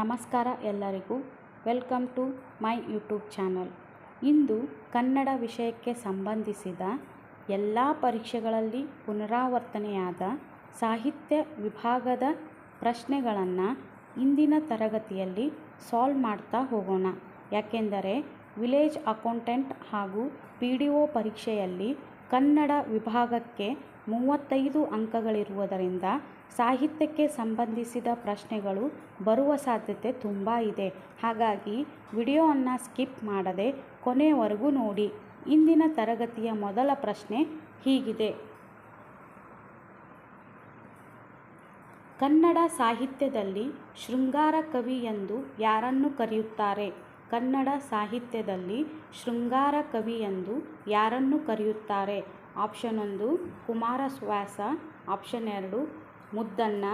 ನಮಸ್ಕಾರ ಎಲ್ಲರಿಗೂ. Welcome to my YouTube channel. ಇಂದು ಕನ್ನಡ ವಿಷಯಕ್ಕೆ ಸಂಬಂಧಿಸಿದ ಎಲ್ಲ ಪರೀಕ್ಷೆಗಳಲ್ಲಿ ಪುನರಾವರ್ತನೆಯಾದ ಸಾಹಿತ್ಯ ವಿಭಾಗದ ಪ್ರಶ್ನೆಗಳನ್ನು ಇಂದಿನ ತರಗತಿಯಲ್ಲಿ ಸಾಲ್ವ್ ಮಾಡ್ತಾ ಹೋಗೋಣ. ಯಾಕೆಂದರೆ ವಿಲೇಜ್ ಅಕೌಂಟೆಂಟ್ ಹಾಗೂ ಪಿ ಡಿ ಒ ಪರೀಕ್ಷೆಯಲ್ಲಿ ಕನ್ನಡ ವಿಭಾಗಕ್ಕೆ ಮೂವತ್ತೈದು ಅಂಕಗಳಿರುವುದರಿಂದ ಸಾಹಿತ್ಯಕ್ಕೆ ಸಂಬಂಧಿಸಿದ ಪ್ರಶ್ನೆಗಳು ಬರುವ ಸಾಧ್ಯತೆ ತುಂಬ ಇದೆ. ಹಾಗಾಗಿ ವಿಡಿಯೋವನ್ನು ಸ್ಕಿಪ್ ಮಾಡದೆ ಕೊನೆಯವರೆಗೂ ನೋಡಿ. ಇಂದಿನ ತರಗತಿಯ ಮೊದಲ ಪ್ರಶ್ನೆ ಹೀಗಿದೆ. ಕನ್ನಡ ಸಾಹಿತ್ಯದಲ್ಲಿ ಶೃಂಗಾರ ಕವಿ ಎಂದು ಯಾರನ್ನು ಕರೆಯುತ್ತಾರೆ? ಕನ್ನಡ ಸಾಹಿತ್ಯದಲ್ಲಿ ಶೃಂಗಾರ ಕವಿ ಎಂದು ಯಾರನ್ನು ಕರೆಯುತ್ತಾರೆ? ಆಪ್ಷನ್ ಒಂದು ಕುಮಾರವ್ಯಾಸ ಆಪ್ಷನ್ ಎರಡು ಮುದ್ದಣ್ಣ,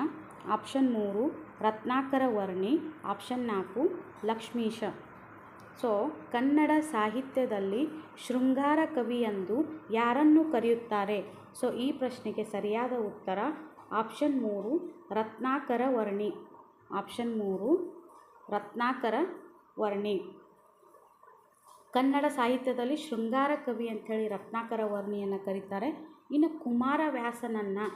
ಆಪ್ಷನ್ ಮೂರು ರತ್ನಾಕರ ವರ್ಣಿ, ಆಪ್ಷನ್ ನಾಲ್ಕು ಲಕ್ಷ್ಮೀಶ. ಸೊ, ಕನ್ನಡ ಸಾಹಿತ್ಯದಲ್ಲಿ ಶೃಂಗಾರ ಕವಿ ಎಂದು ಯಾರನ್ನು ಕರೆಯುತ್ತಾರೆ? ಸೊ, ಈ ಪ್ರಶ್ನೆಗೆ ಸರಿಯಾದ ಉತ್ತರ ಆಪ್ಷನ್ ಮೂರು ರತ್ನಾಕರ ವರ್ಣಿ, ಆಪ್ಷನ್ ಮೂರು ರತ್ನಾಕರ ವರ್ಣಿ. ಕನ್ನಡ ಸಾಹಿತ್ಯದಲ್ಲಿ ಶೃಂಗಾರ ಕವಿ ಅಂಥೇಳಿ ರತ್ನಾಕರ ವರ್ಣಿಯನ್ನು ಕರೀತಾರೆ. ಇನ್ನು ಕುಮಾರವ್ಯಾಸನನ್ನು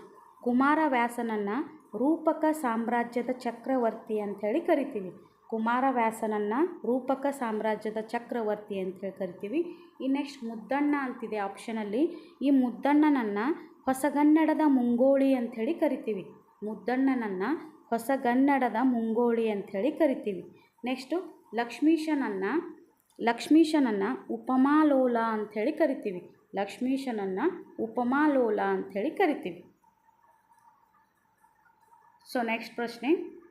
ಕುಮಾರವ್ಯಾಸನನ್ನು ರೂಪಕ ಸಾಮ್ರಾಜ್ಯದ ಚಕ್ರವರ್ತಿ ಅಂಥೇಳಿ ಕರಿತೀವಿ. ಕುಮಾರವ್ಯಾಸನನ್ನು ರೂಪಕ ಸಾಮ್ರಾಜ್ಯದ ಚಕ್ರವರ್ತಿ ಅಂಥೇಳಿ ಕರಿತೀವಿ. ಈ ನೆಕ್ಸ್ಟ್ ಮುದ್ದಣ್ಣ ಅಂತಿದೆ ಆಪ್ಷನಲ್ಲಿ ಈ ಮುದ್ದಣ್ಣನನ್ನು ಹೊಸಗನ್ನಡದ ಮುಂಗೋಳಿ ಅಂಥೇಳಿ ಕರಿತೀವಿ. ಮುದ್ದಣ್ಣನನ್ನು ಹೊಸಗನ್ನಡದ ಮುಂಗೋಳಿ ಅಂಥೇಳಿ ಕರಿತೀವಿ. ನೆಕ್ಸ್ಟು ಲಕ್ಷ್ಮೀಶನನ್ನು ಲಕ್ಷ್ಮೀಶನನ್ನು ಉಪಮಾಲೋಲ ಅಂಥೇಳಿ ಕರಿತೀವಿ. ಲಕ್ಷ್ಮೀಶನನ್ನು ಉಪಮಾಲೋಲ ಅಂಥೇಳಿ ಕರಿತೀವಿ. ಸೊ ನೆಕ್ಸ್ಟ್ ಪ್ರಶ್ನೆ.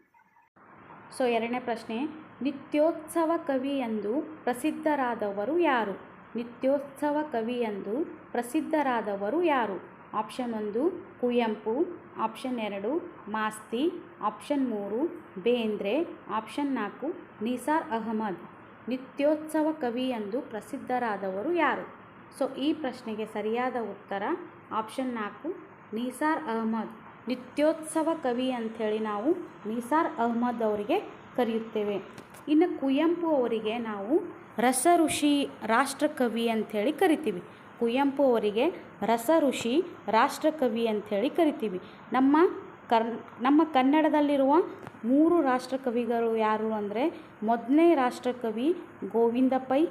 ಸೊ ಎರಡನೇ ಪ್ರಶ್ನೆ. ನಿತ್ಯೋತ್ಸವ ಕವಿ ಎಂದು ಪ್ರಸಿದ್ಧರಾದವರು ಯಾರು? ನಿತ್ಯೋತ್ಸವ ಕವಿ ಎಂದು ಪ್ರಸಿದ್ಧರಾದವರು ಯಾರು? ಆಪ್ಷನ್ ಒಂದು, ಕುವೆಂಪು. ಆಪ್ಷನ್ ಎರಡು, ಮಾಸ್ತಿ. ಆಪ್ಷನ್ ಮೂರು, ಬೇಂದ್ರೆ. ಆಪ್ಷನ್ ನಾಲ್ಕು, ನಿಸಾರ್ ಅಹಮದ್. ನಿತ್ಯೋತ್ಸವ ಕವಿ ಎಂದು ಪ್ರಸಿದ್ಧರಾದವರು ಯಾರು? ಸೊ, ಈ ಪ್ರಶ್ನೆಗೆ ಸರಿಯಾದ ಉತ್ತರ ಆಪ್ಷನ್ ನಾಲ್ಕು, ನಿಸಾರ್ ಅಹಮದ್. ನಿತ್ಯೋತ್ಸವ ಕವಿ ಅಂಥೇಳಿ ನಾವು ನಿಸಾರ್ ಅಹಮದ್ ಅವರಿಗೆ ಕರೆಯುತ್ತೇವೆ. ಇನ್ನು ಕುವೆಂಪು ಅವರಿಗೆ ನಾವು ರಸ ಋಷಿ ರಾಷ್ಟ್ರಕವಿ ಅಂಥೇಳಿ ಕರಿತೀವಿ. ಕುವೆಂಪು ಅವರಿಗೆ ರಸ ಋಷಿ ರಾಷ್ಟ್ರಕವಿ ಅಂಥೇಳಿ ಕರಿತೀವಿ. ನಮ್ಮ ಕರ್, ನಮ್ಮ ಕನ್ನಡದಲ್ಲಿರುವ ಮೂರು ರಾಷ್ಟ್ರಕವಿಗಳು ಯಾರು ಅಂದರೆ ಮೊದಲನೇ ರಾಷ್ಟ್ರಕವಿ ಗೋವಿಂದ ಪೈ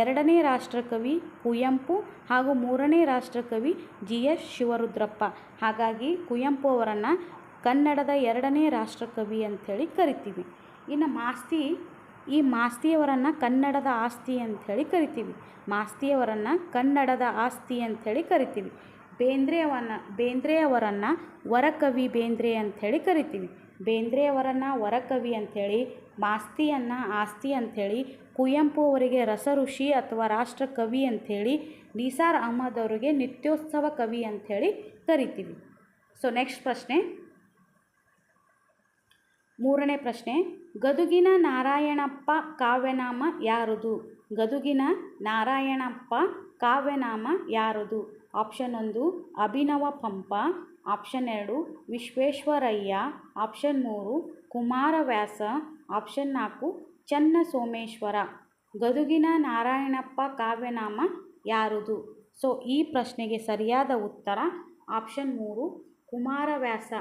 ಎರಡನೇ ರಾಷ್ಟ್ರಕವಿ ಕುವೆಂಪು ಹಾಗೂ ಮೂರನೇ ರಾಷ್ಟ್ರಕವಿ ಜಿ ಎಸ್ ಶಿವರುದ್ರಪ್ಪ. ಹಾಗಾಗಿ ಕುವೆಂಪು ಅವರನ್ನು ಕನ್ನಡದ ಎರಡನೇ ರಾಷ್ಟ್ರಕವಿ ಅಂಥೇಳಿ ಕರಿತೀವಿ. ಇನ್ನು ಮಾಸ್ತಿ, ಈ ಮಾಸ್ತಿಯವರನ್ನು ಕನ್ನಡದ ಆಸ್ತಿ ಅಂಥೇಳಿ ಕರಿತೀವಿ. ಮಾಸ್ತಿಯವರನ್ನು ಕನ್ನಡದ ಆಸ್ತಿ ಅಂಥೇಳಿ ಕರಿತೀವಿ. ಬೇಂದ್ರೆಯವನ್ನ, ಬೇಂದ್ರೆಯವರನ್ನು ವರಕವಿ ಬೇಂದ್ರೆ ಅಂಥೇಳಿ ಕರಿತೀವಿ. ಬೇಂದ್ರೆಯವರನ್ನು ವರಕವಿ ಅಂಥೇಳಿ, ಮಾಸ್ತಿಯನ್ನು ಆಸ್ತಿ ಅಂಥೇಳಿ ಕುವೆಂಪು ಅವರಿಗೆ ರಸ ಋಷಿ ಅಥವಾ ರಾಷ್ಟ್ರಕವಿ ಅಂಥೇಳಿ, ನಿಸಾರ್ ಅಹಮದ್ ಅವರಿಗೆ ನಿತ್ಯೋತ್ಸವ ಕವಿ ಅಂಥೇಳಿ ಕರಿತೀವಿ. ಸೊ ನೆಕ್ಸ್ಟ್ ಪ್ರಶ್ನೆ. ಮೂರನೇ ಪ್ರಶ್ನೆ. ಗದುಗಿನ ನಾರಾಯಣಪ್ಪ ಕಾವ್ಯನಾಮ ಯಾರದು? ಗದುಗಿನ ನಾರಾಯಣಪ್ಪ ಕಾವ್ಯನಾಮ ಯಾರದು? ಆಪ್ಷನ್ ಒಂದು ಅಭಿನವ ಪಂಪ, ಆಪ್ಷನ್ ಎರಡು ವಿಶ್ವೇಶ್ವರಯ್ಯ, ಆಪ್ಷನ್ ಮೂರು ಕುಮಾರವ್ಯಾಸ, ಆಪ್ಷನ್ ನಾಲ್ಕು ಚನ್ನ ಸೋಮೇಶ್ವರ ಗದುಗಿನ ನಾರಾಯಣಪ್ಪ ಕಾವ್ಯನಾಮ ಯಾರದು? ಸೊ, ಈ ಪ್ರಶ್ನೆಗೆ ಸರಿಯಾದ ಉತ್ತರ ಆಪ್ಷನ್ ಮೂರು ಕುಮಾರವ್ಯಾಸ.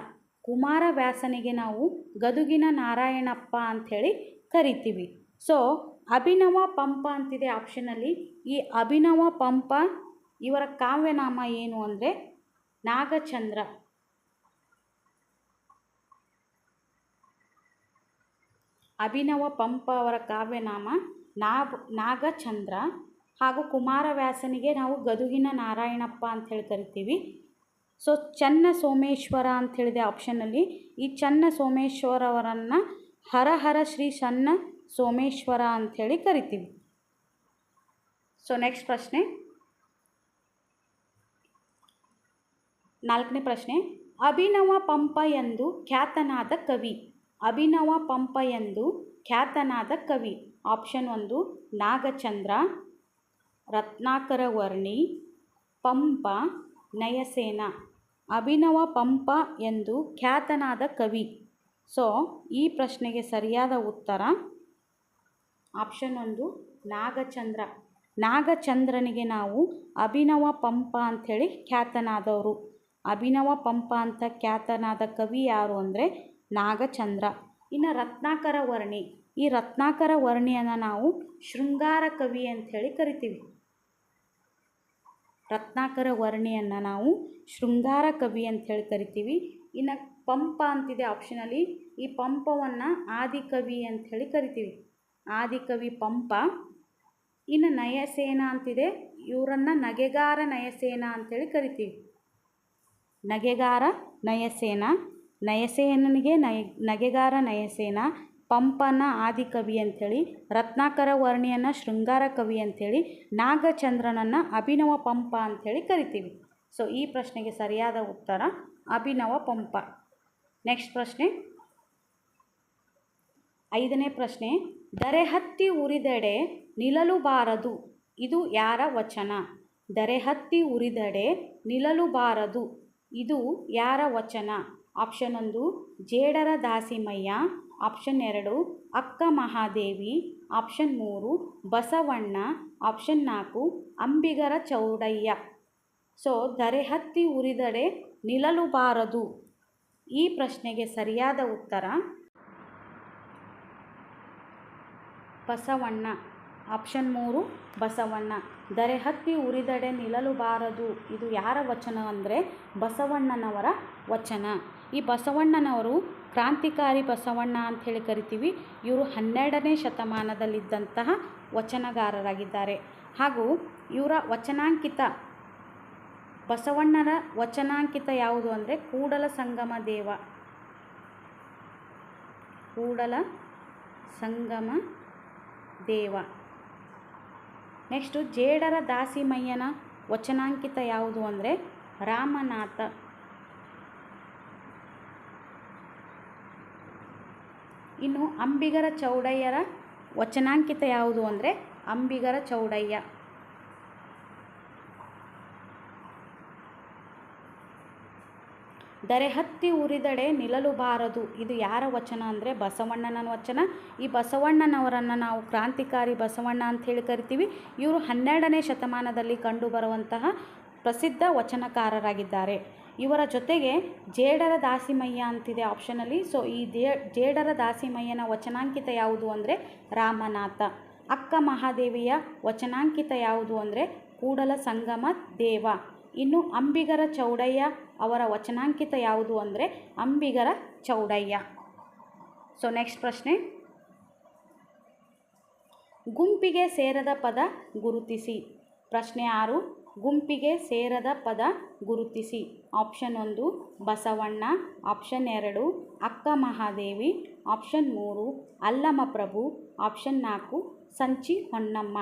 ಕುಮಾರವ್ಯಾಸನಿಗೆ ನಾವು ಗದುಗಿನ ನಾರಾಯಣಪ್ಪ ಅಂಥೇಳಿ ಕರಿತೀವಿ. ಸೊ, ಅಭಿನವ ಪಂಪ ಅಂತಿದೆ ಆಪ್ಷನಲ್ಲಿ ಈ ಅಭಿನವ ಪಂಪ ಇವರ ಕಾವ್ಯನಾಮ ಏನು ಅಂದರೆ ನಾಗಚಂದ್ರ. ಅಭಿನವ ಪಂಪ ಅವರ ಕಾವ್ಯನಾಮ ನಾಗ ನಾಗಚಂದ್ರ ಹಾಗೂ ಕುಮಾರವ್ಯಾಸನಿಗೆ ನಾವು ಗದುಗಿನ ನಾರಾಯಣಪ್ಪ ಅಂಥೇಳಿ ಕರಿತೀವಿ. ಸೊ ಚನ್ನ ಸೋಮೇಶ್ವರ ಅಂತ ಹೇಳಿದೆ ಆಪ್ಷನಲ್ಲಿ ಈ ಚನ್ನ ಸೋಮೇಶ್ವರವರನ್ನು ಹರ ಹರ ಶ್ರೀ ಚನ್ನ ಸೋಮೇಶ್ವರ ಅಂಥೇಳಿ ಕರಿತೀವಿ. ಸೊ ನೆಕ್ಸ್ಟ್ ಪ್ರಶ್ನೆ. ನಾಲ್ಕನೇ ಪ್ರಶ್ನೆ, ಅಭಿನವ ಪಂಪ ಎಂದು ಖ್ಯಾತನಾದ ಕವಿ. ಅಭಿನವ ಪಂಪ ಎಂದು ಖ್ಯಾತನಾದ ಕವಿ. ಆಪ್ಷನ್ ಒಂದು, ನಾಗಚಂದ್ರ, ರತ್ನಾಕರ ವರ್ಣಿ, ಪಂಪ, ನಯಸೇನ. ಅಭಿನವ ಪಂಪ ಎಂದು ಖ್ಯಾತನಾದ ಕವಿ. ಸೊ ಈ ಪ್ರಶ್ನೆಗೆ ಸರಿಯಾದ ಉತ್ತರ, ಆಪ್ಷನ್ ಒಂದು, ನಾಗಚಂದ್ರ. ನಾಗಚಂದ್ರನಿಗೆ ನಾವು ಅಭಿನವ ಪಂಪ ಅಂಥೇಳಿ ಖ್ಯಾತನಾದವರು. ಅಭಿನವ ಪಂಪ ಅಂತ ಖ್ಯಾತನಾದ ಕವಿ ಯಾರು ಅಂದರೆ ನಾಗಚಂದ್ರ. ಇನ್ನು ರತ್ನಾಕರ ವರ್ಣಿ. ಈ ರತ್ನಾಕರ ವರ್ಣಿಯನ್ನು ನಾವು ಶೃಂಗಾರ ಕವಿ ಅಂಥೇಳಿ ಕರಿತೀವಿ. ರತ್ನಾಕರ ವರ್ಣಿಯನ್ನು ನಾವು ಶೃಂಗಾರ ಕವಿ ಅಂಥೇಳಿ ಕರಿತೀವಿ. ಇನ್ನು ಪಂಪ ಅಂತಿದೆ ಆಪ್ಷನಲ್ಲಿ ಈ ಪಂಪವನ್ನು ಆದಿಕವಿ ಅಂಥೇಳಿ ಕರಿತೀವಿ. ಆದಿಕವಿ ಪಂಪ. ಇನ್ನು ನಯಸೇನ ಅಂತಿದೆ. ಇವರನ್ನು ನಗೆಗಾರ ನಯಸೇನ ಅಂಥೇಳಿ ಕರಿತೀವಿ. ನಗೆಗಾರ ನಯಸೇನ, ನಯಸೇನನಿಗೆ ನಯ, ನಗೆಗಾರ ನಯಸೇನ, ಪಂಪನ ಆದಿಕವಿ ಅಂಥೇಳಿ, ರತ್ನಾಕರ ವರ್ಣಿಯನ್ನು ಶೃಂಗಾರ ಕವಿ ಅಂಥೇಳಿ, ನಾಗಚಂದ್ರನನ್ನು ಅಭಿನವ ಪಂಪ ಅಂಥೇಳಿ ಕರಿತೀವಿ. ಸೊ ಈ ಪ್ರಶ್ನೆಗೆ ಸರಿಯಾದ ಉತ್ತರ ಅಭಿನವ ಪಂಪ. ನೆಕ್ಸ್ಟ್ ಪ್ರಶ್ನೆ. ಐದನೇ ಪ್ರಶ್ನೆ. ದರೆಹತ್ತಿ ಉರಿದೆಡೆ ನಿಲ್ಲಲುಬಾರದು ಇದು ಯಾರ ವಚನ? ದರೆಹತ್ತಿ ಉರಿದೆಡೆ ನಿಲ್ಲಲುಬಾರದು ಇದು ಯಾರ ವಚನ? ಆಪ್ಷನ್ ಒಂದು, ಜೇಡರ ದಾಸಿಮಯ್ಯ. ಆಪ್ಷನ್ ಎರಡು, ಅಕ್ಕ ಮಹಾದೇವಿ. ಆಪ್ಷನ್ ಮೂರು, ಬಸವಣ್ಣ. ಆಪ್ಷನ್ ನಾಲ್ಕು, ಅಂಬಿಗರ ಚೌಡಯ್ಯ. ಸೊ ದರೆ ಹತ್ತಿ ಉರಿದಡೆ ನಿಲ್ಲಲುಬಾರದು ಈ ಪ್ರಶ್ನೆಗೆ ಸರಿಯಾದ ಉತ್ತರ, ಬಸವಣ್ಣ. ಆಪ್ಷನ್ ಮೂರು, ಬಸವಣ್ಣ. ದರೆ ಹತ್ತಿ ಉರಿದಡೆ ನಿಲ್ಲಲುಬಾರದು ಇದು ಯಾರ ವಚನ ಅಂದರೆ ಬಸವಣ್ಣನವರ ವಚನ. ಈ ಬಸವಣ್ಣನವರು ಕ್ರಾಂತಿಕಾರಿ ಬಸವಣ್ಣ ಅಂಥೇಳಿ ಕರಿತೀವಿ. ಇವರು ಹನ್ನೆರಡನೇ ಶತಮಾನದಲ್ಲಿದ್ದಂತಹ ವಚನಗಾರರಾಗಿದ್ದಾರೆ. ಹಾಗೂ ಇವರ ವಚನಾಂಕಿತ ಬಸವಣ್ಣನ ವಚನಾಂಕಿತ ಯಾವುದು ಅಂದರೆ ಕೂಡಲ ಸಂಗಮ ದೇವ. ಕೂಡಲ ಸಂಗಮ ದೇವ. ನೆಕ್ಸ್ಟು ಜೇಡರ ದಾಸಿಮಯ್ಯನ ವಚನಾಂಕಿತ ಯಾವುದು ಅಂದರೆ ರಾಮನಾಥ. ಇನ್ನು ಅಂಬಿಗರ ಚೌಡಯ್ಯರ ವಚನಾಂಕಿತ ಯಾವುದು ಅಂದರೆ ಅಂಬಿಗರ ಚೌಡಯ್ಯ. ದರೆ ಹತ್ತಿ ಉರಿದಡೆ ನಿಲ್ಲಲುಬಾರದು. ಇದು ಯಾರ ವಚನ ಅಂದರೆ ಬಸವಣ್ಣನ ವಚನ. ಈ ಬಸವಣ್ಣನವರನ್ನು ನಾವು ಕ್ರಾಂತಿಕಾರಿ ಬಸವಣ್ಣ ಅಂತ ಹೇಳಿ ಕರಿತೀವಿ. ಇವರು ಹನ್ನೆರಡನೇ ಶತಮಾನದಲ್ಲಿ ಕಂಡುಬರುವಂತಹ ಪ್ರಸಿದ್ಧ ವಚನಕಾರರಾಗಿದ್ದಾರೆ. ಇವರ ಜೊತೆಗೆ ಜೇಡರ ದಾಸಿಮಯ್ಯ ಅಂತಿದೆ ಆಪ್ಷನಲ್ಲಿ ಸೊ ಈ ಜೇಡರ ದಾಸಿಮಯ್ಯನ ವಚನಾಂಕಿತ ಯಾವುದು ಅಂದರೆ ರಾಮನಾಥ. ಅಕ್ಕ ಮಹಾದೇವಿಯ ವಚನಾಂಕಿತ ಯಾವುದು ಅಂದರೆ ಕೂಡಲ ಸಂಗಮ ದೇವ. ಇನ್ನು ಅಂಬಿಗರ ಚೌಡಯ್ಯ ಅವರ ವಚನಾಂಕಿತ ಯಾವುದು ಅಂದರೆ ಅಂಬಿಗರ ಚೌಡಯ್ಯ. ಸೊ ನೆಕ್ಸ್ಟ್ ಪ್ರಶ್ನೆ. ಗುಂಪಿಗೆ ಸೇರದ ಪದ ಗುರುತಿಸಿ. ಪ್ರಶ್ನೆ ಆರು. ಗುಂಪಿಗೆ ಸೇರದ ಪದ ಗುರುತಿಸಿ. ಆಪ್ಷನ್ ಒಂದು, ಬಸವಣ್ಣ. ಆಪ್ಷನ್ ಎರಡು, ಅಕ್ಕ ಮಹಾದೇವಿ. ಆಪ್ಷನ್ ಮೂರು ಅಲ್ಲಮ ಪ್ರಭು. ಆಪ್ಷನ್ ನಾಲ್ಕು, ಸಂಚಿ ಹೊನ್ನಮ್ಮ.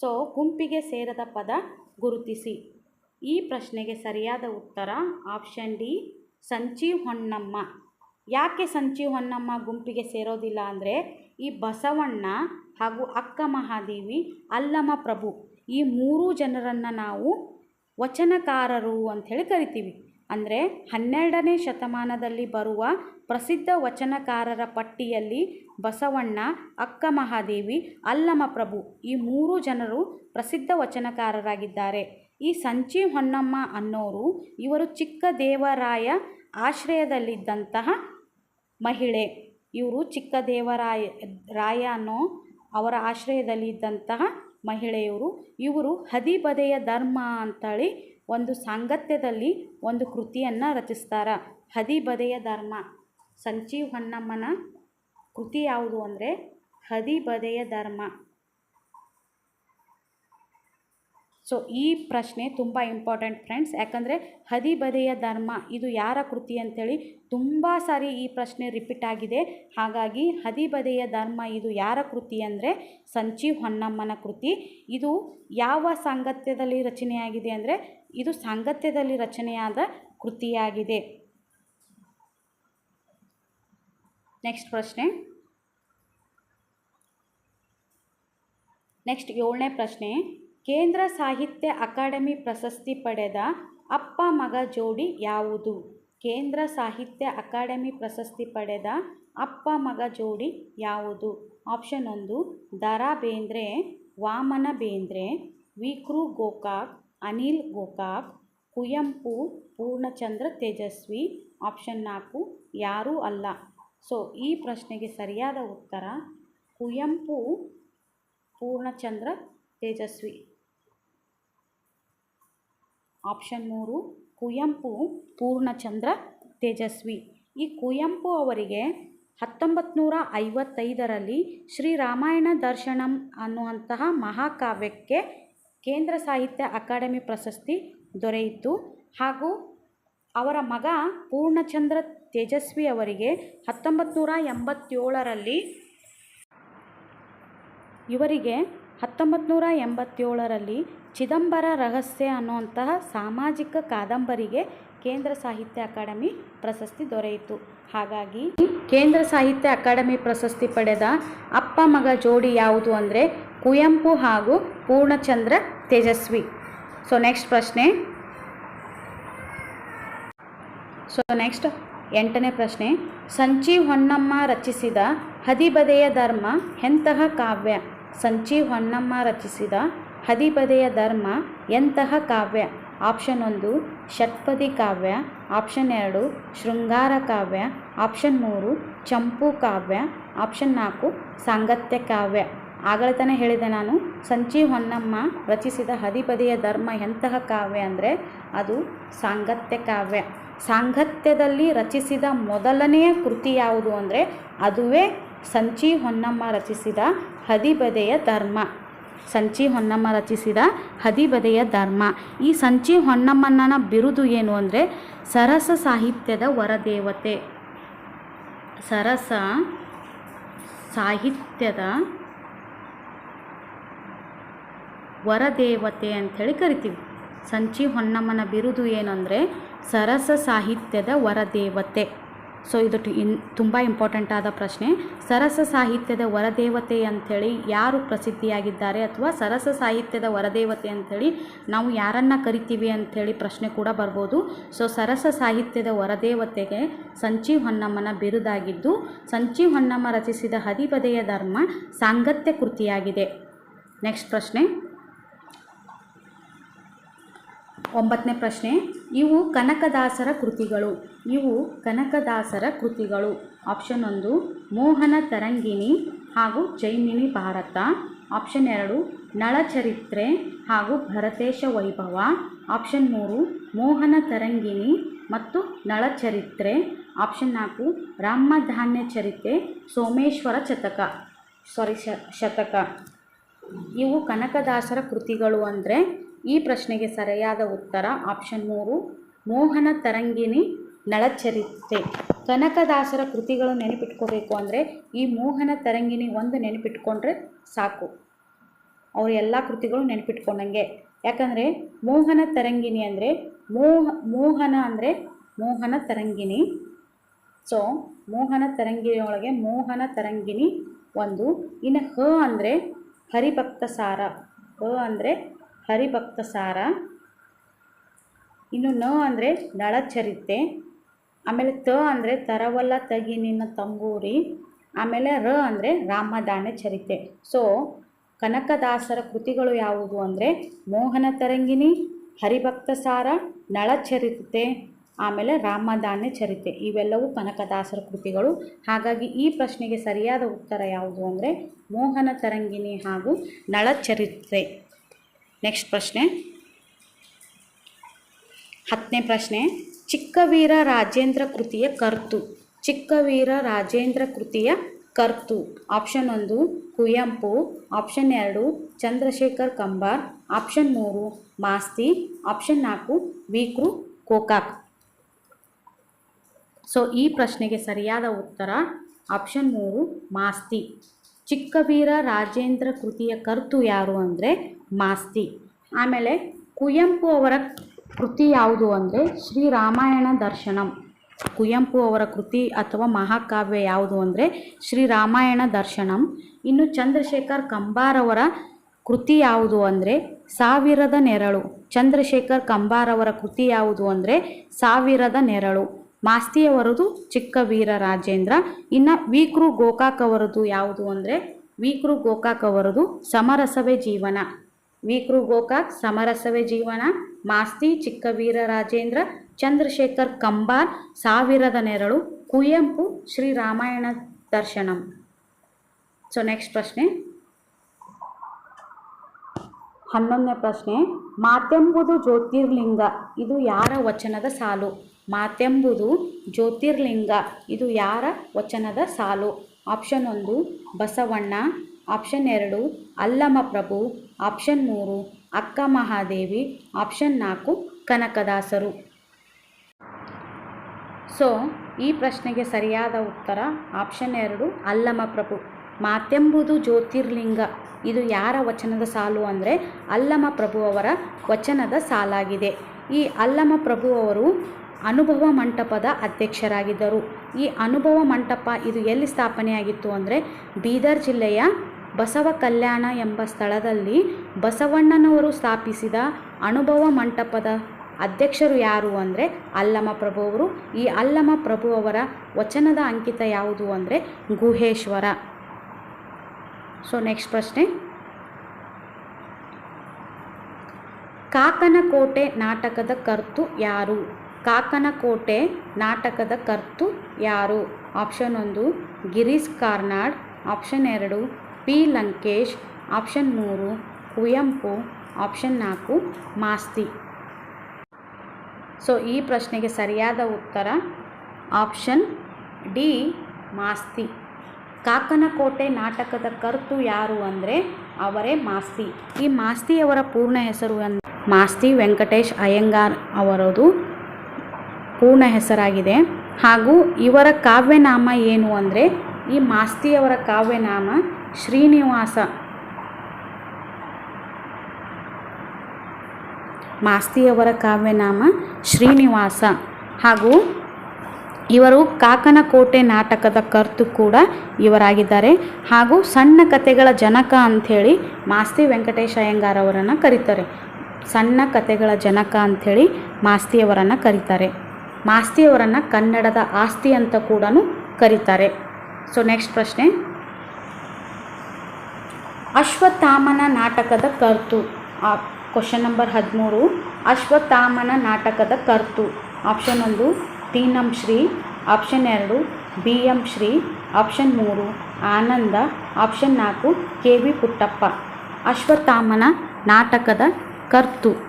ಸೊ ಗುಂಪಿಗೆ ಸೇರದ ಪದ ಗುರುತಿಸಿ. ಈ ಪ್ರಶ್ನೆಗೆ ಸರಿಯಾದ ಉತ್ತರ ಆಪ್ಷನ್ ಡಿ ಸಂಚಿ ಹೊನ್ನಮ್ಮ ಯಾಕೆ ಸಂಚಿ ಹೊನ್ನಮ್ಮ ಗುಂಪಿಗೆ ಸೇರೋದಿಲ್ಲ ಅಂದರೆ ಈ ಬಸವಣ್ಣ ಹಾಗೂ ಅಕ್ಕ ಮಹಾದೇವಿ ಅಲ್ಲಮ ಪ್ರಭು ಈ ಮೂರೂ ಜನರನ್ನು ನಾವು ವಚನಕಾರರು ಅಂಥೇಳಿ ಕರಿತೀವಿ. ಅಂದರೆ ಹನ್ನೆರಡನೇ ಶತಮಾನದಲ್ಲಿ ಬರುವ ಪ್ರಸಿದ್ಧ ವಚನಕಾರರ ಪಟ್ಟಿಯಲ್ಲಿ ಬಸವಣ್ಣ, ಅಕ್ಕ ಮಹಾದೇವಿ ಅಲ್ಲಮ ಪ್ರಭು ಈ ಮೂರು ಜನರು ಪ್ರಸಿದ್ಧ ವಚನಕಾರರಾಗಿದ್ದಾರೆ. ಈ ಸಂಚಿ ಹೊನ್ನಮ್ಮ ಅನ್ನೋರು ಇವರು ಚಿಕ್ಕ ದೇವರಾಯ ಆಶ್ರಯದಲ್ಲಿದ್ದಂತಹ ಮಹಿಳೆ. ಇವರು ಚಿಕ್ಕ ದೇವರಾಯ, ರಾಯ ಅನ್ನೋ ಅವರ ಆಶ್ರಯದಲ್ಲಿದ್ದಂತಹ ಮಹಿಳೆಯವರು. ಇವರು ಹದಿಬದೆಯ ಧರ್ಮ ಅಂತೇಳಿ ಒಂದು ಸಾಂಗತ್ಯದಲ್ಲಿ ಒಂದು ಕೃತಿಯನ್ನು ರಚಿಸ್ತಾರೆ. ಹದಿಬದೆಯ ಧರ್ಮ. ಸಂಚೀವ್ ಹೊನ್ನಮ್ಮನ ಕೃತಿ ಯಾವುದು ಅಂದರೆ ಹದಿಬದೆಯ ಧರ್ಮ. ಸೊ ಈ ಪ್ರಶ್ನೆ ತುಂಬ ಇಂಪಾರ್ಟೆಂಟ್ ಫ್ರೆಂಡ್ಸ್ ಯಾಕಂದರೆ ಹದಿಬದೆಯ ಧರ್ಮ, ಇದು ಯಾರ ಕೃತಿ ಅಂತೇಳಿ ತುಂಬ ಸಾರಿ ಈ ಪ್ರಶ್ನೆ ರಿಪೀಟ್ ಆಗಿದೆ. ಹಾಗಾಗಿ ಹದಿಬದೆಯ ಧರ್ಮ, ಇದು ಯಾರ ಕೃತಿ ಅಂದರೆ ಸಂಚಿ ಹೊನ್ನಮ್ಮನ ಕೃತಿ. ಇದು ಯಾವ ಸಾಂಗತ್ಯದಲ್ಲಿ ರಚನೆಯಾಗಿದೆ ಅಂದರೆ ಇದು ಸಾಂಗತ್ಯದಲ್ಲಿ ರಚನೆಯಾದ ಕೃತಿಯಾಗಿದೆ. ನೆಕ್ಸ್ಟ್ ಪ್ರಶ್ನೆ. ನೆಕ್ಸ್ಟ್ ಏಳನೇ ಪ್ರಶ್ನೆ. ಕೇಂದ್ರ ಸಾಹಿತ್ಯ ಅಕಾಡೆಮಿ ಪ್ರಶಸ್ತಿ ಪಡೆದ ಅಪ್ಪ ಮಗ ಜೋಡಿ ಯಾವುದು? ಕೇಂದ್ರ ಸಾಹಿತ್ಯ ಅಕಾಡೆಮಿ ಪ್ರಶಸ್ತಿ ಪಡೆದ ಅಪ್ಪ ಮಗ ಜೋಡಿ ಯಾವುದು? ಆಪ್ಷನ್ ಒಂದು ದರಾ ಬೇಂದ್ರೆ ವಾಮನ ಬೇಂದ್ರೆ ವಿಕ್ರು ಗೋಕಾಕ್, ಅನಿಲ್ ಗೋಕಾಕ್ ಕುವೆಂಪು ಪೂರ್ಣಚಂದ್ರ ತೇಜಸ್ವಿ. ಆಪ್ಷನ್ ನಾಲ್ಕು, ಯಾರೂ ಅಲ್ಲ. ಸೊ, ಈ ಪ್ರಶ್ನೆಗೆ ಸರಿಯಾದ ಉತ್ತರ ಕುವೆಂಪು ಪೂರ್ಣಚಂದ್ರ ತೇಜಸ್ವಿ. ಆಪ್ಷನ್ ಮೂರು, ಕುವೆಂಪು, ಪೂರ್ಣಚಂದ್ರ, ತೇಜಸ್ವಿ. ಈ ಕುವೆಂಪು ಅವರಿಗೆ ಹತ್ತೊಂಬತ್ತು ನೂರ ಐವತ್ತೈದರಲ್ಲಿ ಶ್ರೀರಾಮಾಯಣ ದರ್ಶನಂ ಅನ್ನುವಂತಹ ಮಹಾಕಾವ್ಯಕ್ಕೆ ಕೇಂದ್ರ ಸಾಹಿತ್ಯ ಅಕಾಡೆಮಿ ಪ್ರಶಸ್ತಿ ದೊರೆಯಿತು. ಹಾಗೂ ಅವರ ಮಗ ಪೂರ್ಣಚಂದ್ರ ತೇಜಸ್ವಿ ಅವರಿಗೆ ಹತ್ತೊಂಬತ್ತು ನೂರ ಎಂಬತ್ತೇಳರಲ್ಲಿ ಇವರಿಗೆ ಹತ್ತೊಂಬತ್ತು ನೂರ ಎಂಬತ್ತೇಳರಲ್ಲಿ ಚಿದಂಬರ ರಹಸ್ಯ ಅನ್ನುವಂತಹ ಸಾಮಾಜಿಕ ಕಾದಂಬರಿಗೆ ಕೇಂದ್ರ ಸಾಹಿತ್ಯ ಅಕಾಡೆಮಿ ಪ್ರಶಸ್ತಿ ದೊರೆಯಿತು. ಹಾಗಾಗಿ ಕೇಂದ್ರ ಸಾಹಿತ್ಯ ಅಕಾಡೆಮಿ ಪ್ರಶಸ್ತಿ ಪಡೆದ ಅಪ್ಪ ಮಗ ಜೋಡಿ ಯಾವುದು ಅಂದರೆ ಕುವೆಂಪು ಹಾಗೂ ಪೂರ್ಣಚಂದ್ರ ತೇಜಸ್ವಿ. ಸೊ ನೆಕ್ಸ್ಟ್ ಪ್ರಶ್ನೆ. ಸೊ ನೆಕ್ಸ್ಟ್ ಎಂಟನೇ ಪ್ರಶ್ನೆ. ಸಂಚಿ ಹೊನ್ನಮ್ಮ ರಚಿಸಿದ ಹದಿಬದೆಯ ಧರ್ಮ ಎಂತಹ ಕಾವ್ಯ? ಸಂಜೀವ್ ಹೊನ್ನಮ್ಮ ರಚಿಸಿದ ಹದಿಪದೆಯ ಧರ್ಮ ಎಂತಹ ಕಾವ್ಯ? ಆಪ್ಷನ್ ಒಂದು, ಷಟ್ಪದಿ ಕಾವ್ಯ. ಆಪ್ಷನ್ ಎರಡು, ಶೃಂಗಾರ ಕಾವ್ಯ. ಆಪ್ಷನ್ ಮೂರು, ಚಂಪು ಕಾವ್ಯ. ಆಪ್ಷನ್ ನಾಲ್ಕು, ಸಾಂಗತ್ಯ ಕಾವ್ಯ. ಆಗಲೇ ಹೇಳಿದೆ ನಾನು ಸಂಚಿ ಹೊನ್ನಮ್ಮ ರಚಿಸಿದ ಹದಿಪದಿಯ ಧರ್ಮ ಎಂತಹ ಕಾವ್ಯ ಅಂದರೆ ಅದು ಸಾಂಗತ್ಯ ಕಾವ್ಯ. ಸಾಂಗತ್ಯದಲ್ಲಿ ರಚಿಸಿದ ಮೊದಲನೆಯ ಕೃತಿ ಯಾವುದು ಅಂದರೆ ಅದುವೇ ಸಂಚಿ ಹೊನ್ನಮ್ಮ ರಚಿಸಿದ ಹದಿಬದೆಯ ಧರ್ಮ. ಸಂಚಿ ಹೊನ್ನಮ್ಮ ರಚಿಸಿದ ಹದಿಬದೆಯ ಧರ್ಮ. ಈ ಸಂಚಿ ಹೊನ್ನಮ್ಮನ ಬಿರುದು ಏನು ಅಂದರೆ ಸರಸ ಸಾಹಿತ್ಯದ ವರದೇವತೆ. ಸರಸ ಸಾಹಿತ್ಯದ ವರದೇವತೆ ಅಂಥೇಳಿ ಕರಿತೀವಿ. ಸಂಚಿ ಹೊನ್ನಮ್ಮನ ಬಿರುದು ಏನಂದರೆ ಸರಸ ಸಾಹಿತ್ಯದ ವರದೇವತೆ. ಸೊ ಇದು ಇನ್ ತುಂಬ ಇಂಪಾರ್ಟೆಂಟ್ ಆದ ಪ್ರಶ್ನೆ. ಸರಸ ಸಾಹಿತ್ಯದ ವರದೇವತೆ ಅಂಥೇಳಿ ಯಾರು ಪ್ರಸಿದ್ಧಿಯಾಗಿದ್ದಾರೆ ಅಥವಾ ಸರಸ ಸಾಹಿತ್ಯದ ವರದೇವತೆ ಅಂಥೇಳಿ ನಾವು ಯಾರನ್ನು ಕರಿತೀವಿ ಅಂಥೇಳಿ ಪ್ರಶ್ನೆ ಕೂಡ ಬರ್ಬೋದು. ಸೊ ಸರಸ ಸಾಹಿತ್ಯದ ವರದೇವತೆಗೆ ಸಂಚಿ ಹೊನ್ನಮ್ಮನ ಬಿರುದಾಗಿದ್ದು, ಸಂಚಿ ಹೊನ್ನಮ್ಮ ರಚಿಸಿದ ಹದಿಬದೆಯ ಧರ್ಮ ಸಾಂಗತ್ಯ ಕೃತಿಯಾಗಿದೆ. ನೆಕ್ಸ್ಟ್ ಪ್ರಶ್ನೆ. ಒಂಬತ್ತನೇ ಪ್ರಶ್ನೆ. ಇವು ಕನಕದಾಸರ ಕೃತಿಗಳು. ಇವು ಕನಕದಾಸರ ಕೃತಿಗಳು. ಆಪ್ಷನ್ ಒಂದು, ಮೋಹನ ತರಂಗಿಣಿ ಹಾಗೂ ಜೈಮಿನಿ ಭಾರತ. ಆಪ್ಷನ್ ಎರಡು, ನಳಚರಿತ್ರೆ ಹಾಗೂ ಭರತೇಶ ವೈಭವ. ಆಪ್ಷನ್ ಮೂರು, ಮೋಹನ ತರಂಗಿಣಿ ಮತ್ತು ನಳಚರಿತ್ರೆ. ಆಪ್ಷನ್ ನಾಲ್ಕು ರಾಮಧಾನ್ಯ ಚರಿತ್ರೆ ಸೋಮೇಶ್ವರ ಶತಕ. ಸಾರಿ ಶತಕ. ಇವು ಕನಕದಾಸರ ಕೃತಿಗಳು ಅಂದರೆ ಈ ಪ್ರಶ್ನೆಗೆ ಸರಿಯಾದ ಉತ್ತರ ಆಪ್ಷನ್ ಮೂರು, ಮೋಹನ ತರಂಗಿಣಿ ನಳಚರಿತೆ. ಕನಕದಾಸರ ಕೃತಿಗಳು ನೆನಪಿಟ್ಕೋಬೇಕು ಅಂದರೆ ಈ ಮೋಹನ ತರಂಗಿಣಿ ಒಂದು ನೆನಪಿಟ್ಕೊಂಡ್ರೆ ಸಾಕು. ಅವ್ರ ಎಲ್ಲ ಕೃತಿಗಳು ನೆನಪಿಟ್ಕೊಂಡಂಗೆ. ಯಾಕಂದರೆ ಮೋಹನ ತರಂಗಿಣಿ ಅಂದರೆ ಮೋಹ, ಮೋಹನ ಅಂದರೆ ಮೋಹನ ತರಂಗಿಣಿ. ಸೊ ಮೋಹನ ತರಂಗಿನಿಯೊಳಗೆ ಒಳಗೆ ಮೋಹನ ತರಂಗಿಣಿ ಒಂದು. ಇನ್ನು ಹ ಅಂದರೆ ಹರಿಭಕ್ತ ಸಾರ. ಹ ಅಂದರೆ ಹರಿಭಕ್ತ ಸಾರ. ಇನ್ನು ನ ಅಂದರೆ ನಳಚರಿತೆ ಆಮೇಲೆ ತ ಅಂದರೆ ತರವಲ್ಲ ತಗಿ ನಿನ್ನ ತಂಬೂರಿ ಆಮೇಲೆ ರ ಅಂದರೆ ರಾಮದಾನ ಚರಿತೆ. ಸೊ ಕನಕದಾಸರ ಕೃತಿಗಳು ಯಾವುದು ಅಂದರೆ ಮೋಹನ ತರಂಗಿಣಿ, ಹರಿಭಕ್ತ ಸಾರ, ನಳಚರಿತೆ, ಆಮೇಲೆ ರಾಮದಾನ್ಯ ಚರಿತೆ. ಇವೆಲ್ಲವೂ ಕನಕದಾಸರ ಕೃತಿಗಳು. ಹಾಗಾಗಿ ಈ ಪ್ರಶ್ನೆಗೆ ಸರಿಯಾದ ಉತ್ತರ ಯಾವುದು ಅಂದರೆ ಮೋಹನ ತರಂಗಿಣಿ ಹಾಗೂ ನಳಚರಿತ್ರೆ ನೆಕ್ಸ್ಟ್ ಪ್ರಶ್ನೆ. ಹತ್ತನೇ ಪ್ರಶ್ನೆ. ಚಿಕ್ಕವೀರ ರಾಜೇಂದ್ರ ಕೃತಿಯ ಕರ್ತು. ಚಿಕ್ಕವೀರ ರಾಜೇಂದ್ರ ಕೃತಿಯ ಕರ್ತು. ಆಪ್ಷನ್ ಒಂದು, ಕುವೆಂಪು. ಆಪ್ಷನ್ ಎರಡು, ಚಂದ್ರಶೇಖರ್ ಕಂಬಾರ್. ಆಪ್ಷನ್ ಮೂರು, ಮಾಸ್ತಿ. ಆಪ್ಷನ್ ನಾಲ್ಕು, ವೀಕ್ರು ಕೋಕಾಕ್. ಸೊ ಈ ಪ್ರಶ್ನೆಗೆ ಸರಿಯಾದ ಉತ್ತರ ಆಪ್ಷನ್ ಮೂರು, ಮಾಸ್ತಿ. ಚಿಕ್ಕವೀರ ರಾಜೇಂದ್ರ ಕೃತಿಯ ಕರ್ತು ಯಾರು ಅಂದರೆ ಮಾಸ್ತಿ. ಆಮೇಲೆ ಕುವೆಂಪು ಅವರ ಕೃತಿ ಯಾವುದು ಅಂದರೆ ಶ್ರೀರಾಮಾಯಣ ದರ್ಶನಂ. ಕುವೆಂಪು ಅವರ ಕೃತಿ ಅಥವಾ ಮಹಾಕಾವ್ಯ ಯಾವುದು ಅಂದರೆ ಶ್ರೀರಾಮಾಯಣ ದರ್ಶನಂ. ಇನ್ನು ಚಂದ್ರಶೇಖರ್ ಕಂಬಾರವರ ಕೃತಿ ಯಾವುದು ಅಂದರೆ ಸಾವಿರದ ನೆರಳು. ಚಂದ್ರಶೇಖರ್ ಕಂಬಾರವರ ಕೃತಿ ಯಾವುದು ಅಂದರೆ ಸಾವಿರದ ನೆರಳು. ಮಾಸ್ತಿಯವರದು ಚಿಕ್ಕ ವೀರ ರಾಜೇಂದ್ರ. ಇನ್ನು ವೀಕ್ರು ಗೋಕಾಕ್ ಅವರದು ಯಾವುದು ಅಂದರೆ ವೀಕ್ರು ಗೋಕಾಕ್ ಅವರದು ಸಮರಸವೇ ಜೀವನ. ವೀಕ್ರು ಗೋಕಾಕ್ ಸಮರಸವೇ ಜೀವನ. ಮಾಸ್ತಿ ಚಿಕ್ಕ ವೀರ ರಾಜೇಂದ್ರ, ಚಂದ್ರಶೇಖರ್ ಕಂಬಾರ್, ಸಾವಿರದ ನೆರಳು ಕುವೆಂಪು ಶ್ರೀ ರಾಮಾಯಣ ದರ್ಶನಂ. ಸೊ ನೆಕ್ಸ್ಟ್ ಪ್ರಶ್ನೆ. ಹನ್ನೊಂದನೇ ಪ್ರಶ್ನೆ. ಮಾತೆಂಬುದು ಜ್ಯೋತಿರ್ಲಿಂಗ. ಇದು ಯಾರ ವಚನದ ಸಾಲು? ಮಾತೆಂಬುದು ಜ್ಯೋತಿರ್ಲಿಂಗ. ಇದು ಯಾರ ವಚನದ ಸಾಲು? ಆಪ್ಷನ್ ಒಂದು, ಬಸವಣ್ಣ. ಆಪ್ಷನ್ ಎರಡು ಅಲ್ಲಮ ಪ್ರಭು. ಆಪ್ಷನ್ ಮೂರು, ಅಕ್ಕ ಮಹಾದೇವಿ. ಆಪ್ಷನ್ ನಾಲ್ಕು, ಕನಕದಾಸರು. ಸೊ, ಈ ಪ್ರಶ್ನೆಗೆ ಸರಿಯಾದ ಉತ್ತರ ಆಪ್ಷನ್ ಎರಡು ಅಲ್ಲಮ ಪ್ರಭು. ಮಾತೆಂಬುದು ಜ್ಯೋತಿರ್ಲಿಂಗ. ಇದು ಯಾರ ವಚನದ ಸಾಲು ಅಂದರೆ ಅಲ್ಲಮ ಪ್ರಭು ಅವರ ವಚನದ ಸಾಲಾಗಿದೆ. ಈ ಅಲ್ಲಮ ಪ್ರಭು ಅವರು ಅನುಭವ ಮಂಟಪದ ಅಧ್ಯಕ್ಷರಾಗಿದ್ದರು. ಈ ಅನುಭವ ಮಂಟಪ ಇದು ಎಲ್ಲಿ ಸ್ಥಾಪನೆಯಾಗಿತ್ತು ಅಂದರೆ ಬೀದರ್ ಜಿಲ್ಲೆಯ ಬಸವ ಕಲ್ಯಾಣ ಎಂಬ ಸ್ಥಳದಲ್ಲಿ ಬಸವಣ್ಣನವರು ಸ್ಥಾಪಿಸಿದ ಅನುಭವ ಮಂಟಪದ ಅಧ್ಯಕ್ಷರು ಯಾರು ಅಂದರೆ ಅಲ್ಲಮ ಪ್ರಭು ಅವರು. ಈ ಅಲ್ಲಮ ಪ್ರಭು ಅವರ ವಚನದ ಅಂಕಿತ ಯಾವುದು ಅಂದರೆ ಗುಹೇಶ್ವರ. ಸೊ ನೆಕ್ಸ್ಟ್ ಪ್ರಶ್ನೆ. ಕಾಕನಕೋಟೆ ನಾಟಕದ ಕರ್ತು ಯಾರು? ಕಾಕನಕೋಟೆ ನಾಟಕದ ಕರ್ತು ಯಾರು? ಆಪ್ಷನ್ ಒಂದು, ಗಿರೀಶ್ ಕಾರ್ನಾಡ್. ಆಪ್ಷನ್ ಎರಡು, ಪಿ ಲಂಕೇಶ್. ಆಪ್ಷನ್ ಮೂರು, ಕುವೆಂಪು. ಆಪ್ಷನ್ ನಾಲ್ಕು, ಮಾಸ್ತಿ. ಸೊ, ಈ ಪ್ರಶ್ನೆಗೆ ಸರಿಯಾದ ಉತ್ತರ ಆಪ್ಷನ್ ಡಿ, ಮಾಸ್ತಿ. ಕಾಕನಕೋಟೆ ನಾಟಕದ ಕರ್ತು ಯಾರು ಅಂದರೆ ಅವರೇ ಮಾಸ್ತಿ. ಈ ಮಾಸ್ತಿಯವರ ಪೂರ್ಣ ಹೆಸರು ಮಾಸ್ತಿ ವೆಂಕಟೇಶ್ ಅಯ್ಯಂಗಾರ್ ಅವರದು. ಪೂರ್ಣ ಹೆಸರಾಗಿದೆ. ಹಾಗೂ ಇವರ ಕಾವ್ಯನಾಮ ಏನು ಅಂದರೆ, ಈ ಮಾಸ್ತಿಯವರ ಕಾವ್ಯನಾಮ ಶ್ರೀನಿವಾಸ ಮಾಸ್ತಿಯವರ ಕಾವ್ಯನಾಮ ಶ್ರೀನಿವಾಸ. ಹಾಗೂ ಇವರು ಕಾಕನಕೋಟೆ ನಾಟಕದ ಕರ್ತು ಕೂಡ ಇವರಾಗಿದ್ದಾರೆ. ಹಾಗೂ ಸಣ್ಣ ಕತೆಗಳ ಜನಕ ಅಂಥೇಳಿ ಮಾಸ್ತಿ ವೆಂಕಟೇಶ ಅಯ್ಯಂಗಾರ್ ಅವರನ್ನು ಕರೀತಾರೆ. ಸಣ್ಣ ಕತೆಗಳ ಜನಕ ಅಂಥೇಳಿ ಮಾಸ್ತಿಯವರನ್ನು ಕರೀತಾರೆ. ಮಾಸ್ತಿಯವರನ್ನು ಕನ್ನಡದ ಆಸ್ತಿ ಅಂತ ಕೂಡ ಕರೀತಾರೆ. ಸೊ ನೆಕ್ಸ್ಟ್ ಪ್ರಶ್ನೆ. ಅಶ್ವತ್ಥಾಮನ ನಾಟಕದ ಕರ್ತು. ಕ್ವಶನ್ ನಂಬರ್ ಹದಿಮೂರು. ಅಶ್ವತ್ಥಾಮನ ನಾಟಕದ ಕರ್ತು. ಆಪ್ಷನ್ ಒಂದು ಟಿ ನಂ ಶ್ರೀ. ಆಪ್ಷನ್ ಎರಡು ಬಿ ಎಂ ಶ್ರೀ. ಆಪ್ಷನ್ ಮೂರು, ಆನಂದ. ಆಪ್ಷನ್ ನಾಲ್ಕು, ಕೆ ವಿ ಪುಟ್ಟಪ್ಪ. ಅಶ್ವತ್ಥಾಮನ ನಾಟಕದ ಕರ್ತು.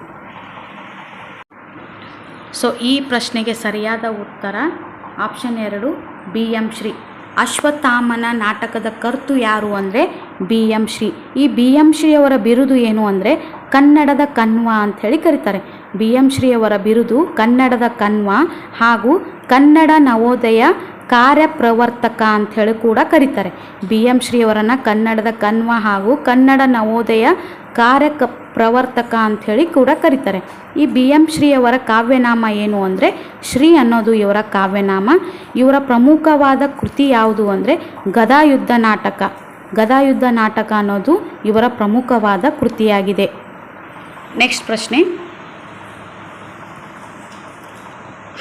ಸೊ ಈ ಪ್ರಶ್ನೆಗೆ ಸರಿಯಾದ ಉತ್ತರ ಆಪ್ಷನ್ ಎರಡು ಬಿ ಎಂ ಶ್ರೀ ಅಶ್ವತ್ಥಾಮನ ನಾಟಕದ ಕರ್ತು ಯಾರು ಅಂದರೆ ಬಿ ಎಂ ಶ್ರೀ ಈ ಬಿ ಎಂ ಶ್ರೀಯವರ ಬಿರುದು ಏನು ಅಂದರೆ ಕನ್ನಡದ ಕಣ್ವ ಅಂಥೇಳಿ ಕರೀತಾರೆ. ಬಿ ಎಂ ಶ್ರೀಯವರ ಬಿರುದು ಕನ್ನಡದ ಕನ್ವ ಹಾಗೂ ಕನ್ನಡ ನವೋದಯ ಕಾರ್ಯಪ್ರವರ್ತಕ ಅಂಥೇಳಿ ಕೂಡ ಕರೀತಾರೆ. ಬಿ. ಎಂ. ಶ್ರೀಯವರನ್ನು ಕನ್ನಡದ ಕನ್ವ ಹಾಗೂ ಕನ್ನಡ ನವೋದಯ ಕಾರ್ಯ ಪ್ರವರ್ತಕ ಅಂಥೇಳಿ ಕೂಡ ಕರೀತಾರೆ. ಈ ಬಿ. ಎಂ. ಶ್ರೀಯವರ ಕಾವ್ಯನಾಮ ಏನು ಅಂದರೆ ಶ್ರೀ ಅನ್ನೋದು ಇವರ ಕಾವ್ಯನಾಮ. ಇವರ ಪ್ರಮುಖವಾದ ಕೃತಿ ಯಾವುದು ಅಂದರೆ ಗದಾಯುದ್ಧ ನಾಟಕ. ಗದಾಯುದ್ಧ ನಾಟಕ ಅನ್ನೋದು ಇವರ ಪ್ರಮುಖವಾದ ಕೃತಿಯಾಗಿದೆ. ನೆಕ್ಸ್ಟ್ ಪ್ರಶ್ನೆ.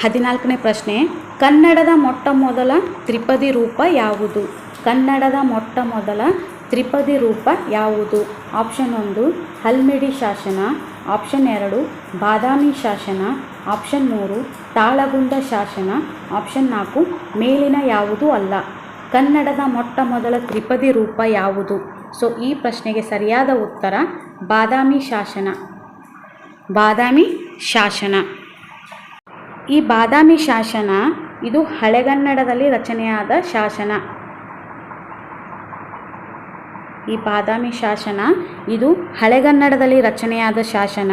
ಹದಿನಾಲ್ಕನೇ ಪ್ರಶ್ನೆ, ಕನ್ನಡದ ಮೊಟ್ಟ ಮೊದಲ ತ್ರಿಪದಿ ರೂಪ ಯಾವುದು? ಕನ್ನಡದ ಮೊಟ್ಟ ಮೊದಲ ತ್ರಿಪದಿ ರೂಪ ಯಾವುದು? ಆಪ್ಷನ್ ಒಂದು, ಹಲ್ಮಿಡಿ ಶಾಸನ. ಆಪ್ಷನ್ ಎರಡು, ಬಾದಾಮಿ ಶಾಸನ. ಆಪ್ಷನ್ ಮೂರು, ತಾಳಗುಂದ ಶಾಸನ. ಆಪ್ಷನ್ ನಾಲ್ಕು, ಮೇಲಿನ ಯಾವುದೂ ಅಲ್ಲ. ಕನ್ನಡದ ಮೊಟ್ಟ ಮೊದಲ ತ್ರಿಪದಿ ರೂಪ ಯಾವುದು? ಸೊ, ಈ ಪ್ರಶ್ನೆಗೆ ಸರಿಯಾದ ಉತ್ತರ, ಬಾದಾಮಿ ಶಾಸನ. ಬಾದಾಮಿ ಶಾಸನ. ಈ ಬಾದಾಮಿ ಶಾಸನ ಇದು ಹಳೆಗನ್ನಡದಲ್ಲಿ ರಚನೆಯಾದ ಶಾಸನ. ಈ ಬಾದಾಮಿ ಶಾಸನ ಇದು ಹಳೆಗನ್ನಡದಲ್ಲಿ ರಚನೆಯಾದ ಶಾಸನ.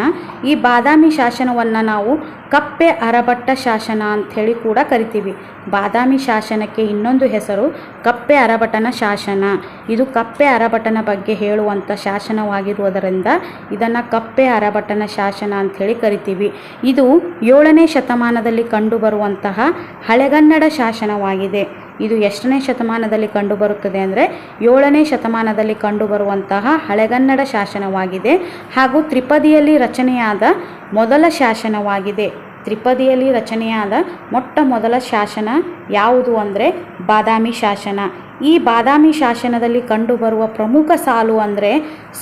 ಈ ಬಾದಾಮಿ ಶಾಸನವನ್ನು ನಾವು ಕಪ್ಪೆ ಅರಬಟ್ಟ ಶಾಸನ ಅಂಥೇಳಿ ಕೂಡ ಕರಿತೀವಿ. ಬಾದಾಮಿ ಶಾಸನಕ್ಕೆ ಇನ್ನೊಂದು ಹೆಸರು ಕಪ್ಪೆ ಅರಭಟನ ಶಾಸನ. ಇದು ಕಪ್ಪೆ ಅರಭಟನ ಬಗ್ಗೆ ಹೇಳುವಂಥ ಶಾಸನವಾಗಿರುವುದರಿಂದ ಇದನ್ನು ಕಪ್ಪೆ ಅರಬಟನ ಶಾಸನ ಅಂಥೇಳಿ ಕರಿತೀವಿ. ಇದು ಏಳನೇ ಶತಮಾನದಲ್ಲಿ ಕಂಡುಬರುವಂತಹ ಹಳೆಗನ್ನಡ ಶಾಸನವಾಗಿದೆ. ಇದು ಎಷ್ಟನೇ ಶತಮಾನದಲ್ಲಿ ಕಂಡುಬರುತ್ತದೆ ಅಂದರೆ ಏಳನೇ ಶತಮಾನದಲ್ಲಿ ಕಂಡುಬರುವಂತಹ ಹಳೆಗನ್ನಡ ಶಾಸನವಾಗಿದೆ ಹಾಗೂ ತ್ರಿಪದಿಯಲ್ಲಿ ರಚನೆಯಾದ ಮೊದಲ ಶಾಸನವಾಗಿದೆ. ತ್ರಿಪದಿಯಲ್ಲಿ ರಚನೆಯಾದ ಮೊಟ್ಟ ಮೊದಲ ಶಾಸನ ಯಾವುದು ಅಂದರೆ ಬಾದಾಮಿ ಶಾಸನ. ಈ ಬಾದಾಮಿ ಶಾಸನದಲ್ಲಿ ಕಂಡುಬರುವ ಪ್ರಮುಖ ಸಾಲು ಅಂದರೆ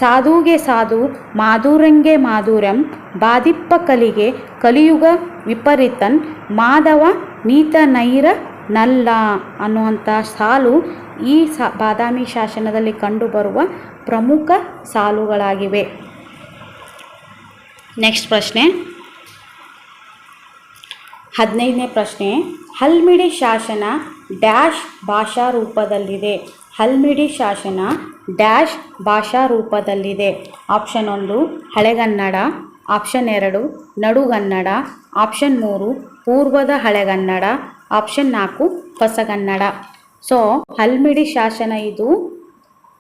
ಸಾಧುಗೆ ಸಾಧು, ಮಾಧುರಂಗೆ ಮಾಧುರಂ, ಬಾದಿಪ್ಪ ಕಲಿಗೆ, ಕಲಿಯುಗ ವಿಪರೀತನ್, ಮಾಧವ ನೀತ ನೈರ ನಲ್ಲ ಅನ್ನುವಂಥ ಸಾಲು ಈ ಸಾ ಬಾದಾಮಿ ಶಾಸನದಲ್ಲಿ ಕಂಡುಬರುವ ಪ್ರಮುಖ ಸಾಲುಗಳಾಗಿವೆ. ನೆಕ್ಸ್ಟ್ ಪ್ರಶ್ನೆ. ಹದಿನೈದನೇ ಪ್ರಶ್ನೆ. ಹಲ್ಮಿಡಿ ಶಾಸನ ಡ್ಯಾಶ್ ಭಾಷಾ ರೂಪದಲ್ಲಿದೆ. ಹಲ್ಮಿಡಿ ಶಾಸನ ಡ್ಯಾಶ್ ಭಾಷಾ ರೂಪದಲ್ಲಿದೆ. ಆಪ್ಷನ್ ಒಂದು, ಹಳೆಗನ್ನಡ. ಆಪ್ಷನ್ ಎರಡು, ನಡುಗನ್ನಡ. ಆಪ್ಷನ್ ಮೂರು, ಪೂರ್ವದ ಹಳೆಗನ್ನಡ. ಆಪ್ಷನ್ ನಾಲ್ಕು ಹೊಸಗನ್ನಡ. ಸೊ, ಹಲ್ಮಿಡಿ ಶಾಸನ ಇದು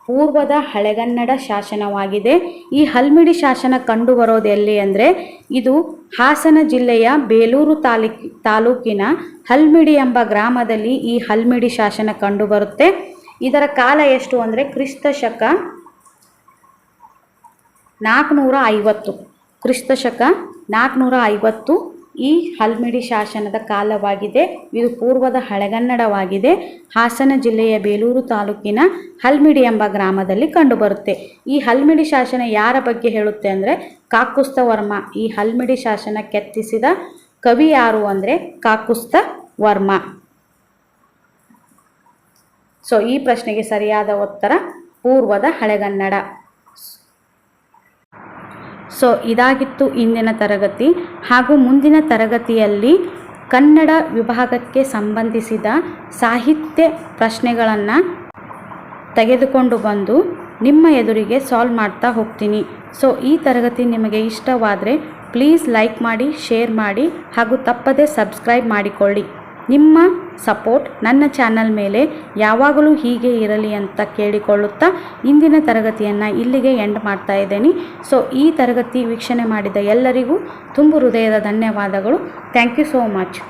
ಪೂರ್ವದ ಹಳೆಗನ್ನಡ ಶಾಸನವಾಗಿದೆ. ಈ ಹಲ್ಮಿಡಿ ಶಾಸನ ಕಂಡುಬರೋದು ಎಲ್ಲಿ ಅಂದರೆ ಇದು ಹಾಸನ ಜಿಲ್ಲೆಯ ಬೇಲೂರು ತಾಲೂಕ್, ತಾಲೂಕಿನ ಹಲ್ಮಿಡಿ ಎಂಬ ಗ್ರಾಮದಲ್ಲಿ ಈ ಹಲ್ಮಿಡಿ ಶಾಸನ ಕಂಡುಬರುತ್ತೆ ಇದರ ಕಾಲ ಎಷ್ಟು ಅಂದರೆ ಕ್ರಿಸ್ತ ಶಕ ನಾಲ್ಕುನೂರ ಐವತ್ತು. ಕ್ರಿಸ್ತ ಶಕ ನಾಲ್ಕುನೂರ ಐವತ್ತು ಈ ಹಲ್ಮಿಡಿ ಶಾಸನದ ಕಾಲವಾಗಿದೆ. ಇದು ಪೂರ್ವದ ಹಳೆಗನ್ನಡವಾಗಿದೆ. ಹಾಸನ ಜಿಲ್ಲೆಯ ಬೇಲೂರು ತಾಲೂಕಿನ ಹಲ್ಮಿಡಿ ಎಂಬ ಗ್ರಾಮದಲ್ಲಿ ಕಂಡುಬರುತ್ತೆ. ಈ ಹಲ್ಮಿಡಿ ಶಾಸನ ಯಾರ ಬಗ್ಗೆ ಹೇಳುತ್ತೆ ಅಂದರೆ ಕಾಕುಸ್ತ ವರ್ಮ. ಈ ಹಲ್ಮಿಡಿ ಶಾಸನ ಕೆತ್ತಿಸಿದ ಕವಿ ಯಾರು ಅಂದರೆ ಕಾಕುಸ್ತ ವರ್ಮ. ಸೊ ಈ ಪ್ರಶ್ನೆಗೆ ಸರಿಯಾದ ಉತ್ತರ ಪೂರ್ವದ ಹಳೆಗನ್ನಡ. ಸೊ ಇದಾಗಿತ್ತು ಇಂದಿನ ತರಗತಿ. ಹಾಗೂ ಮುಂದಿನ ತರಗತಿಯಲ್ಲಿ ಕನ್ನಡ ವಿಭಾಗಕ್ಕೆ ಸಂಬಂಧಿಸಿದ ಸಾಹಿತ್ಯ ಪ್ರಶ್ನೆಗಳನ್ನು ತೆಗೆದುಕೊಂಡು ಬಂದು ನಿಮ್ಮ ಎದುರಿಗೆ ಸಾಲ್ವ್ ಮಾಡ್ತಾ ಹೋಗ್ತೀನಿ. ಸೊ ಈ ತರಗತಿ ನಿಮಗೆ ಇಷ್ಟವಾದರೆ ಪ್ಲೀಸ್ ಲೈಕ್ ಮಾಡಿ ಶೇರ್ ಮಾಡಿ ಹಾಗೂ ತಪ್ಪದೇ ಸಬ್ಸ್ಕ್ರೈಬ್ ಮಾಡಿಕೊಳ್ಳಿ. ನಿಮ್ಮ ಸಪೋರ್ಟ್ ನನ್ನ ಚಾನಲ್ ಮೇಲೆ ಯಾವಾಗಲೂ ಹೀಗೆ ಇರಲಿ ಅಂತ ಕೇಳಿಕೊಳ್ಳುತ್ತಾ ಇಂದಿನ ತರಗತಿಯನ್ನು ಇಲ್ಲಿಗೆ ಎಂಡ್ ಮಾಡ್ತಾ ಇದ್ದೀನಿ. ಸೊ ಈ ತರಗತಿ ವೀಕ್ಷಣೆ ಮಾಡಿದ ಎಲ್ಲರಿಗೂ ತುಂಬು ಹೃದಯದ ಧನ್ಯವಾದಗಳು. Thank you so much